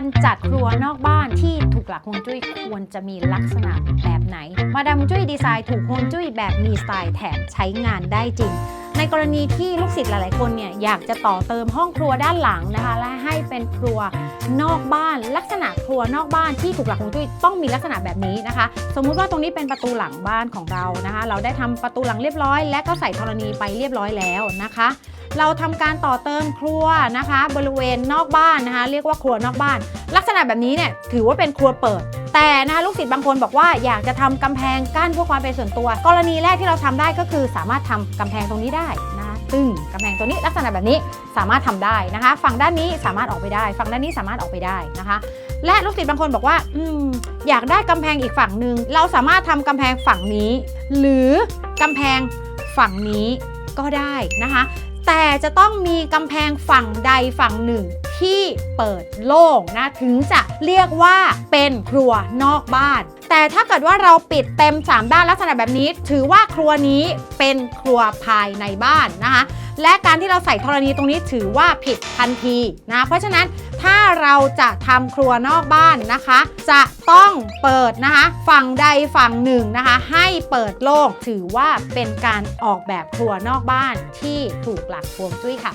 การจัดครัวนอกบ้านที่ถูกหลักฮวงจุ้ยควรจะมีลักษณะแบบไหน มาดามจุ้ยดีไซน์ถูกฮวงจุ้ยแบบมีสไตล์แถมใช้งานได้จริง ในกรณีที่ลูกศิษย์หลายๆคนเนี่ยอยากจะต่อเติมห้องครัวด้านหลังนะคะ และให้เป็นครัวนอกบ้าน ลักษณะครัวนอกบ้านที่ถูกหลักฮวงจุ้ยต้องมีลักษณะแบบนี้นะคะ สมมุติว่าตรงนี้เป็นประตูหลังบ้านของเรานะคะ เราได้ทำประตูหลังเรียบร้อย และก็ใส่ธรณีไปเรียบร้อยแล้วนะคะ เราทำการต่อเติมครัวนะคะ บริเวณนอกบ้านนะคะ เรียกว่าครัวนอกบ้าน ลักษณะแบบนี้เนี่ยถือว่าเป็นครัวเปิด แต่นะคะลูกศิษย์บางคนบอกว่าอยากจะทำกำแพงกั้นเพื่อความเป็นส่วนตัว กรณีแรกที่เราทำได้ก็คือสามารถทำกำแพงตรงนี้ได้นะคะตึ้งกำแพงตัวนี้ลักษณะแบบนี้สามารถทำได้นะคะ ฝั่งด้านนี้สามารถออกไปได้ ฝั่งด้านนี้สามารถออกไปได้นะคะ และลูกศิษย์บางคนบอกว่าอืมอยากได้กำแพงอีกฝั่งหนึ่งเราสามารถทำกำแพงฝั่งนี้ หรือกำแพงฝั่งนี้ก็ได้นะคะ แต่จะต้องมีกำแพงฝั่งใดฝั่งหนึ่งที่เปิดโล่งนะถึงจะเรียกว่าเป็นครัวนอกบ้าน แต่ถ้าเกิดว่าเราปิดเต็ม 3 ด้านลักษณะแบบนี้ ถือว่าครัวนี้เป็นครัวภายในบ้านนะคะ และการที่เราใส่ธรณีตรงนี้ถือว่าผิดทันทีนะ เพราะฉะนั้นถ้าเราจะทำครัวนอกบ้านนะคะ จะต้องเปิดนะคะ ฝั่งใดฝั่งหนึ่งนะคะ ให้เปิดโล่งถือว่าเป็นการออกแบบครัวนอกบ้านที่ถูกหลักฮวงจุ้ยค่ะ